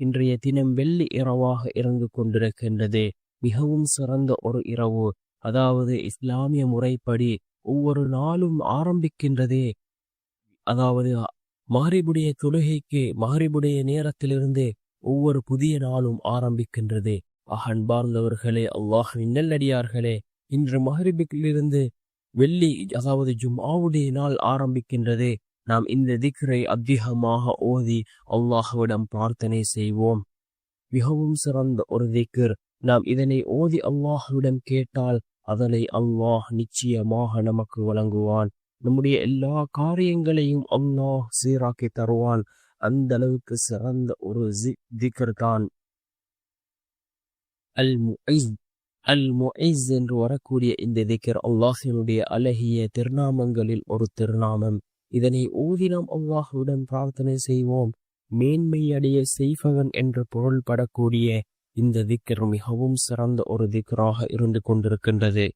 இன்றைய தினம் வெள்ளி இரவாக இறங்கு கொண்டிருக்கின்றது. மிகவும் சிறந்த ஒரு இரவு. அதாவது இஸ்லாமிய முறைப்படி ஒவ்வொரு நாளும் ஆரம்பிக்கின்றதே. அதாவது மாறிபுடைய தொழுகைக்கு மகரிபுடைய நேரத்திலிருந்து ஒவ்வொரு புதிய நாளும் ஆரம்பிக்கின்றது. அன்பார்ந்தவர்களே அல்லாஹ் நெல்லடியார்களே இன்று மகரிபிலிருந்து வெள்ளி அதாவது ஜும்ஆவுடைய நாள் ஆரம்பிக்கின்றது. நாம் இந்த திக்ரை அதிகமாக ஓதி அல்லாஹுவிடம் பிரார்த்தனை செய்வோம். மிகவும் சிறந்த ஒரு திக்ர் நாம் இதனை ஓதி அல்லாஹுவிடம் கேட்டால் அதனை அல்லாஹ் நிச்சயமாக நமக்கு வழங்குவான். நம்முடைய எல்லா காரியங்களையும் அல்லாஹ் சீராக்கி தருவான். அந்த அளவுக்கு சிறந்த ஒரு திக்ர் தான். அல் முஇஸ் அல் முஇஸ் என்று வரக்கூடிய இந்த திக்ர் அல்லாஹினுடைய அழகிய திருநாமங்களில் ஒரு திருநாமம். இதனை ஓதி நாம் அல்லாஹுடன் பிரார்த்தனை செய்வோம். மேன்மையடைய செய்பவன் என்று பொருள்படக்கூடிய இந்த திக்கர் மிகவும் சிறந்த ஒரு திக்கராக இருந்து கொண்டிருக்கின்றது.